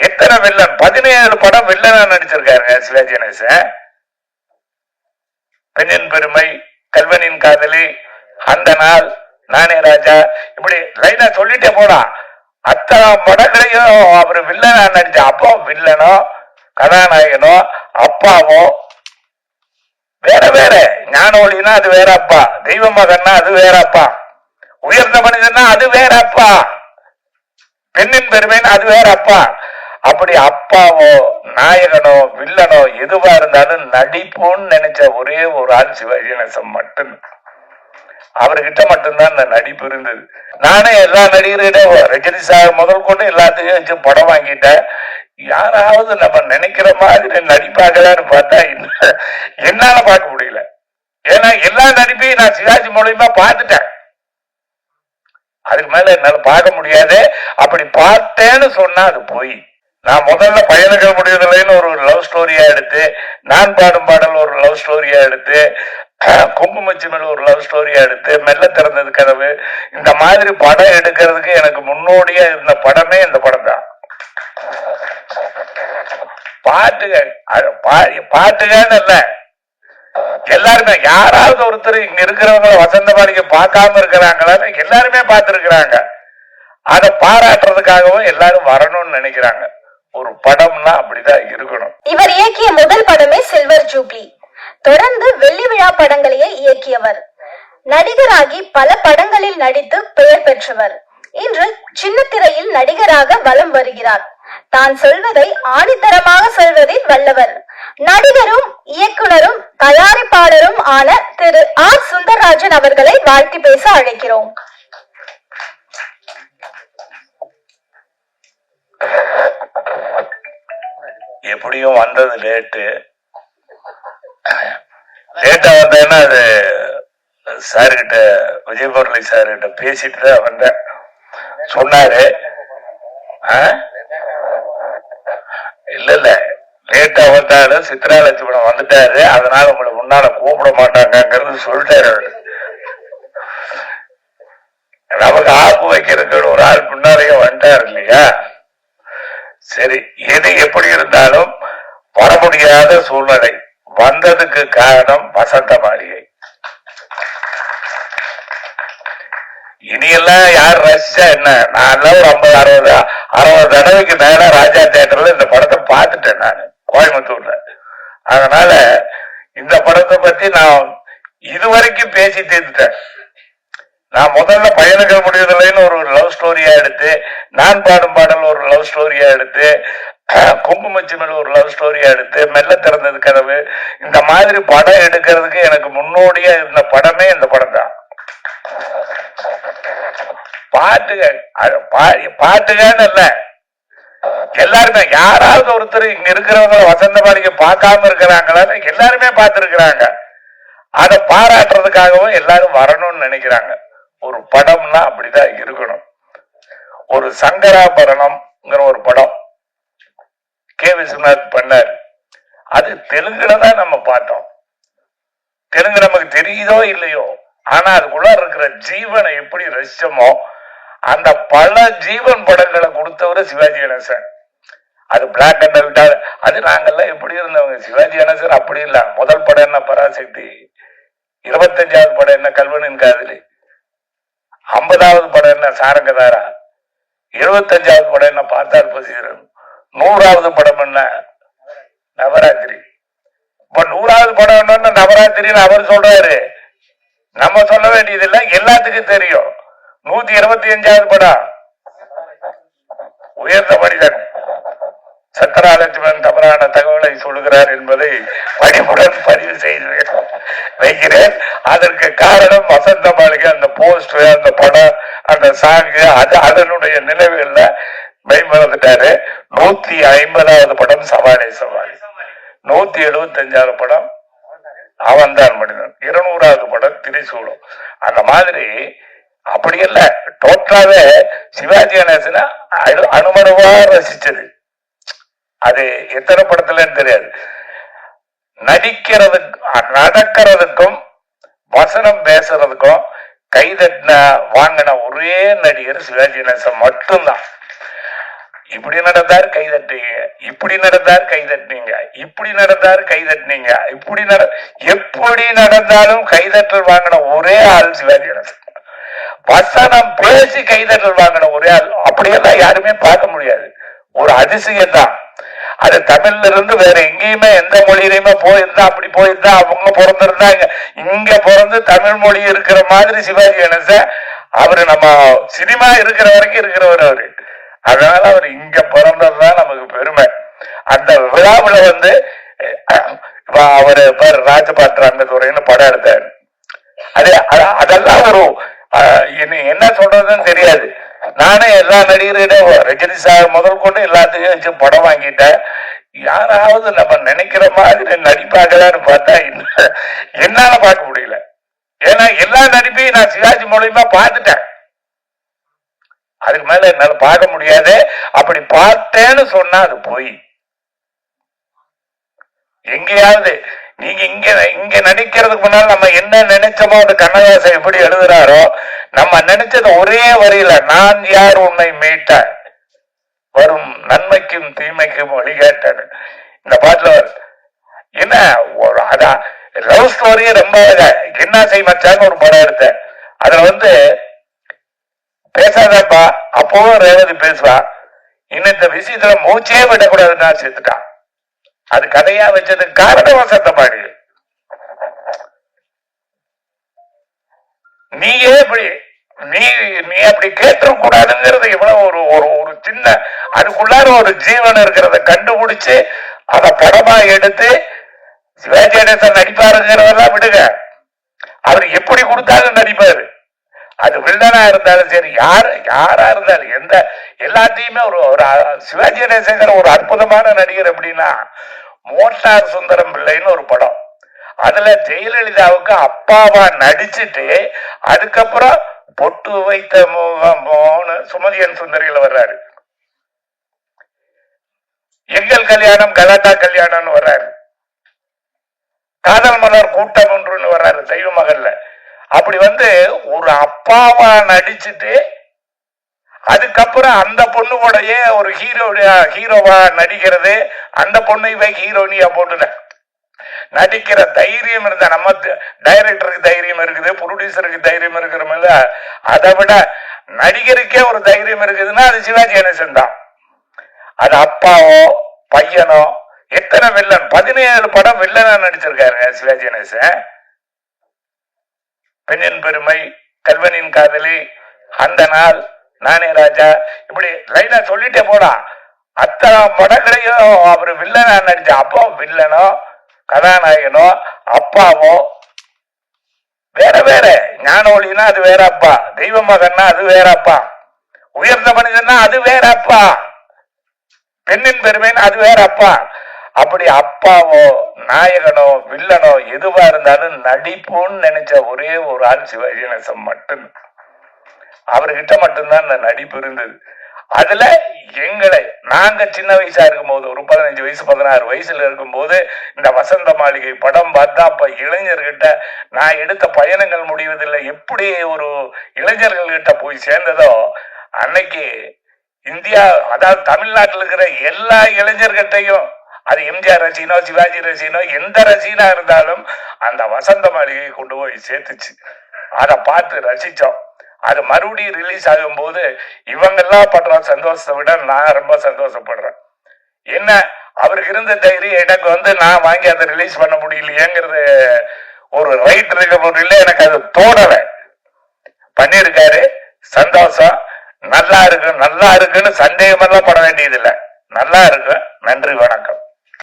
எத்தனை வில்லன்? பதினேழு படம் வில்லனா நடிச்சிருக்காருங்க சிவாஜி கணேசன். பெண்ணின் பெருமை கல்வனின் காதலி அந்த நாள் நானே ராஜா. இப்படி லைனா சொல்லிட்டே போலாம் அத்தனை படங்களையும் அவர் வில்லனா நடிச்ச அப்போ வில்லனோ கதாநாயகனோ அப்பாவோ வேற வேற. ஞான ஒளினா அது வேற அப்பா தெய்வ மகன்னா அது வேற அப்பா உயர்ந்த மனிதன்னா அது வேற அப்பா பெண்ணின் பெருமைன்னு அது வேற அப்பா. அப்படி அப்பாவோ நாயகனோ வில்லனோ எதுவா இருந்தாலும் நடிப்புன்னு நினைச்ச ஒரே ஒரு ஆள் சிவாஜி கணேசன் மட்டும். அவர்கிட்ட மட்டும்தான் அந்த நடிப்பு இருந்தது. நானே எல்லா நடிகர்கிட்ட ரஜினி சார் முதல் கொண்டு எல்லாத்தையும் வச்சு படம் வாங்கிட்டேன். யாராவது நம்ம நினைக்கிற மாதிரி நடிப்பாங்களான்னு பார்த்தா இல்ல என்னால பார்க்க முடியல. ஏன்னா எல்லா நடிப்பையும் நான் சிவாஜி மூலியமா பார்த்துட்டேன். அதுக்கு மேல என்னால பார்க்க முடியாது. அப்படி பார்த்தேன்னு சொன்னா அது போய். நான் முதல்ல பயணங்கள் முடியவில்லைன்னு ஒரு லவ் ஸ்டோரியா எடுத்து நான் பாடும் பாடல் ஒரு லவ் ஸ்டோரியா எடுத்து குங்குமச்சி மேல ஒரு லவ் ஸ்டோரியா எடுத்து மெல்ல திறந்தது கதவு இந்த மாதிரி படம் எடுக்கிறதுக்கு எனக்கு முன்னோடியா இருந்த படமே இந்த படம் தான். பாட்டுகள் அது பா- இல்ல. எல்லாருமே யாராவது ஒருத்தர் இங்க இருக்கிறவங்க வசந்த மாளிகை பார்க்காம இருக்கிறாங்களான்னு எல்லாருமே பார்த்துருக்கிறாங்க. அதை பாராட்டுறதுக்காகவும் எல்லாரும் வரணும்னு நினைக்கிறாங்க. ஒரு படம்னா அப்படிதான் இருக்கணும். இவர் இயக்கிய முதல் படமே சில்வர் ஜூப்ளி தொடர்ந்து வெள்ளி விழா படங்களையே இயக்கியவர். நடிகராகி பல படங்களில் நடித்து பெயர் பெற்றவர். இன்று சின்ன திரையில் நடிகராக வலம் வருகிறார். தான் சொல்வதை ஆணித்தரமாக சொல்வதில் வல்லவர். நடிகரும் இயக்குனரும் தயாரிப்பாளரும் ஆன திரு ஆர் சுந்தரராஜன் அவர்களை வாழ்த்து பேச அழைக்கிறோம். எப்படியும் வந்தது லேட்டு லேட்டா வந்தேன்னா அது சார்கிட்ட விஜய் முரளி சார்கிட்ட பேசிட்டு தான் வந்தேன். சொன்னாரு. இல்ல இல்ல. லேட்டா வந்தாலும் சித்ரா லட்சுமணன் வந்துட்டாரு. அதனால உங்களை முன்னால கூப்பிட மாட்டாங்கிறது சொல்லிட்டாரு அவரு. நமக்கு ஆப்பு வைக்கிறதுக்கு ஒரு ஆள் முன்னாலேயே வந்துட்டாரு இல்லையா? சரி எது எப்படி இருந்தாலும் வர முடியாத சூழ்நிலை. வந்ததுக்கு காரணம் வசந்த மாளிகை. இனியெல்லாம் யார் ரசிச்சா என்ன? நான் ஒரு ஐம்பது அறுபது அறுபது தடவைக்கு மேல ராஜா தேட்டர்ல இந்த படத்தை பார்த்துட்டேன் நான் கோயம்புத்தூர்ல. அதனால இந்த படத்தை பத்தி நான் இதுவரைக்கும் பேசி தீர்த்துட்டேன் நான் முதல்ல பயணங்கள் முடியவில்லைன்னு ஒரு லவ் ஸ்டோரியா எடுத்து நான் பாடும் பாடல் ஒரு லவ் ஸ்டோரியா எடுத்து குங்குமச்சி மேல ஒரு லவ் ஸ்டோரியா எடுத்து மெல்ல திறந்தது கதவு இந்த மாதிரி படம் எடுக்கிறதுக்கு எனக்கு முன்னோடியா இருந்த படமே இந்த படம் தான். பாட்டுகள் பா- பாட்டுகள்னு இல்ல. எல்லாருமே யாராவது ஒருத்தர் இங்க இருக்கிறவங்க வசந்த மாளிகை பார்க்காம இருக்கிறாங்களான்னு எல்லாருமே பார்த்திருக்கிறாங்க. அதை பாராட்டுறதுக்காகவும் எல்லாரும் வரணும்னு நினைக்கிறாங்க. ஒரு படம்னா அப்படிதான் இருக்கணும். ஒரு சங்கராபரணம்ங்கிற ஒரு படம் கே விஸ்வநாத் பண்ணார். அது தெலுங்குல தான் நம்ம பார்த்தோம். தெலுங்கு நமக்கு தெரியுதோ இல்லையோ ஆனா அதுக்குள்ள இருக்கிற ஜீவனை எப்படி ரசிச்சோமோ அந்த பல ஜீவன் படங்களை கொடுத்தவர் சிவாஜி கணேசன் அது பிளாக் அண்ட் ஒயிட்டா அது நாங்கெல்லாம் எப்படி இருந்தவங்க? சிவாஜி கணேசன் அப்படி இல்ல. முதல் படம் என்ன பராசக்தி? இருபத்தஞ்சாவது படம் என்ன கல்வனின் காதலி? ஐம்பதாவது படம் என்ன? சாரங்கதாரா இருபத்தஞ்சாவது படம் என்ன? பார்த்தார் பசீரன் நூறாவது படம் என்ன? நவராத்திரி. இப்ப நூறாவது படம் என்னன்னு நவராத்திரின்னு அவர் சொல்றாரு. நம்ம சொல்ல வேண்டியதில்லை எல்லாத்துக்கும் தெரியும். நூத்தி இருபத்தி அஞ்சாவது படம். உயர்ந்த மனிதன். சக்கராலட்சுமன் தவறான தகவலை சொல்லுகிறார் என்பதை பணிவுடன் பதிவு செய்து வைக்கிறேன். அதற்கு காரணம் வசந்த மாளிகை அந்த போஸ்டர் அந்த படம் அந்த சாங்கு அது அதனுடைய நினைவுகள்ல மெய்மறந்துட்டாரு நூத்தி ஐம்பதாவது படம் சவாலே சவால் நூத்தி எழுபத்தி அஞ்சாவது படம் அவன்தான் மனிதன். இருநூறாவது படம் திரிசூலம். அந்த மாதிரி அப்படி இல்ல. டோட்டலாவே சிவாஜி கணேசனா அனுமனவா ரசிச்சது. அது எத்தனை படத்துலன்னு தெரியாது. நடிக்கிறதுக்கு நடக்கிறதுக்கும் வசனம் பேசுறதுக்கும் கைதட்டின வாங்கின ஒரே நடிகர் சிவாஜி கணேசன் மட்டும்தான். இப்படி நடந்தார் கைதட்டினீங்க இப்படி நடந்தார் கைதட்டினீங்க இப்படி நடந்தார் கைதட்டினீங்க இப்படி நட எப்படி நடந்தாலும் கைதட்டல் வாங்கின ஒரே ஆள் சிவாஜி கணேசன் வசனம் பேசி கைதட்டல் வாங்கின ஒரே ஆள் அப்படியெல்லாம் யாருமே பார்க்க முடியாது. ஒரு அதிசயம் தான் அது தமிழ்ல இருந்து வேற எங்கேயுமே எந்த மொழியிலையுமே போயிருந்தா அப்படி போயிருந்தா அவங்க பிறந்திருந்தாங்க. இங்க பிறந்து தமிழ் மொழி இருக்கிற மாதிரி சிவாஜி கணேசன் அவரு நம்ம சினிமா இருக்கிற வரைக்கும் இருக்கிறவர் அவரு. அதனால அவர் இங்க பிறந்ததுதான் நமக்கு பெருமை. அந்த விழாவுல வந்து அவரு பேர் ராஜபாத்திர அண்ணதுரைன்னு படம் எடுத்தார். அது அதெல்லாம் ஒரு என்ன சொல்றதுன்னு தெரியாது. நானே எல்லா நடிகர்கிட்ட ரஜினி சார் முதல் கொண்டு எல்லாத்தையும் படம் வாங்கிட்டேன். யாராவது நம்ம நினைக்கிற மாதிரி நடிப்பாங்களான்னு பார்த்தா என்னால பார்க்க முடியல. ஏன்னா எல்லா நடிப்பையும் நான் சிவாஜி மூலியமா பார்த்துட்டேன். அதுக்கு மேல என்னால பார்க்க முடியாது. அப்படி பார்த்தேன்னு சொன்னா அது போய். எங்கேயாவது நீங்க இங்க இங்க நடிக்கிறதுக்கு முன்னால் நம்ம என்ன நினைச்சோமோ அந்த கண்ணதாசன் எப்படி எழுதுறாரோ நம்ம நினைச்சது ஒரே வரியில நான் யார் உன்னை மீட்ட வரும் நன்மைக்கும் தீமைக்கும் வழிகாட்டேன் இந்த பாட்டுல என்ன? ஒரு அதான் லவ் ஸ்டோரியே ரொம்ப என்ன செய் மச்சாங்க ஒரு படம் எடுத்தேன். அதுல வந்து பேசாதப்பா அப்பவும் ரேவதி பேசுவா. இன்னும் இந்த விஷயத்துல மூச்சே விடக்கூடாதுன்னா செத்துட்டான் அது கதையா வச்சதுக்கு காரணம் வசந்த பாடி நீயே இப்படி நீ நீ அப்படி கேட்டுற கூடாதுங்கிறது இவ்வளவு ஒரு ஒரு ஒரு சின்ன அதுக்குள்ளார ஒரு ஜீவன் இருக்கிறத கண்டுபிடிச்சு அதை படமா எடுத்து சிவாஜி கணேசன் நடிப்பாருங்கிறதெல்லாம் விடுங்க. அவர் எப்படி கொடுத்தாலும் நடிப்பாரு. அது வில்லனா இருந்தாலும் சரி யார் யாரா இருந்தாலும் எந்த எல்லாத்தையுமே ஒரு ஒரு சிவாஜி கணேசங்கிற ஒரு அற்புதமான நடிகர் அப்படின்னா மோட்டார் சுந்தரம் பிள்ளைன்னு ஒரு படம். அதுல ஜெயலலிதாவுக்கு அப்பாவா நடிச்சிட்டு அதுக்கப்புறம் பொட்டு வைத்த முகமோன்னு சுமதியன் சுந்தரியில வர்றாரு. எங்கள் கல்யாணம் கலாட்டா கல்யாணம்னு வர்றாரு. காதல் மலர் கூட்டம் ஒன்றுன்னு வர்றாரு தெய்வ மகள்ல. அப்படி வந்து ஒரு அப்பாவா நடிச்சுட்டு அதுக்கப்புறம் அந்த பொண்ணு கூடயே ஒரு ஹீரோ ஹீரோவா நடிக்கிறது அந்த பொண்ணை போய் ஹீரோனியா போட்டுல நடிக்கிற தைரியம் இருந்தா நம்ம டைரக்டருக்கு தைரியம் இருக்குது ப்ரொடியூசருக்கு தைரியம் இருக்கிறோம்ல அதை விட நடிகருக்கே ஒரு தைரியம் இருக்குதுன்னா அது சிவாஜி கணேசன் தான். அது அப்பாவோ பையனோ எத்தனை வில்லன் பதினேழு படம் வில்லனா நடிச்சிருக்காருங்க சிவாஜி கணேசன். பெண்ணின் பெருமை கல்வனின் காதலி அந்த நாள் நானே ராஜா இப்படி லைனா சொல்லிட்டே போலாம் அத்தனை படங்களையும் அவர் வில்லனா நடிச்ச அப்போ வில்லனோ கதாநாயகனோ அப்பாவோ வேற வேற. ஞான ஒளினா அது வேற அப்பா. தெய்வ மகன்னா அது வேற அப்பா. உயர்ந்த மனிதன்னா அது வேற அப்பா. பெண்ணின் பெருமைன்னு அது வேற அப்பா. அப்படி அப்பாவோ நாயகனோ வில்லனோ எதுவா இருந்தாலும் நடிப்புன்னு நினைச்ச ஒரே ஒரு ஆள் சிவாஜி கணேசன் மட்டும் அவர்கிட்ட மட்டும்தான் அந்த நடிப்பு இருந்தது. அதுல எங்களை நாங்க சின்ன வயசா இருக்கும்போது ஒரு பதினஞ்சு வயசு பதினாறு வயசுல இருக்கும்போது இந்த வசந்த மாளிகை படம் பார்த்தா அப்ப இளைஞர்கிட்ட நான் எடுத்த பயணங்கள் முடிவதில்லை எப்படி ஒரு இளைஞர்கள் கிட்ட போய் சேர்ந்ததோ அன்னைக்கு இந்தியா அதாவது தமிழ்நாட்டில் இருக்கிற எல்லா இளைஞர்கிட்டையும் அது எம்ஜிஆர் ரசிகனோ சிவாஜி ரசிகனோ எந்த ரசிகனா இருந்தாலும் அந்த வசந்த மாளிகையை கொண்டு போய் சேர்த்துச்சு. அதை பார்த்து ரசிச்சோம். அது மறுபடியும் ரிலீஸ் ஆகும்போது இவங்கெல்லாம் படுற சந்தோஷத்தை விட நான் ரொம்ப சந்தோஷப்படுறேன். என்ன? அவருக்கு இருந்த தைரியம் எனக்கு வந்து நான் வாங்கி அதை ரிலீஸ் பண்ண முடியலையேங்கிறது ஒரு ரைட் இருக்கிற இல்லை எனக்கு அது தோணலை. பண்ணியிருக்காரு சந்தோஷம். நல்லா இருக்கு நல்லா இருக்குன்னு சந்தேகமெல்லாம் பட வேண்டியதில்லை. நல்லா இருக்கு. நன்றி வணக்கம்.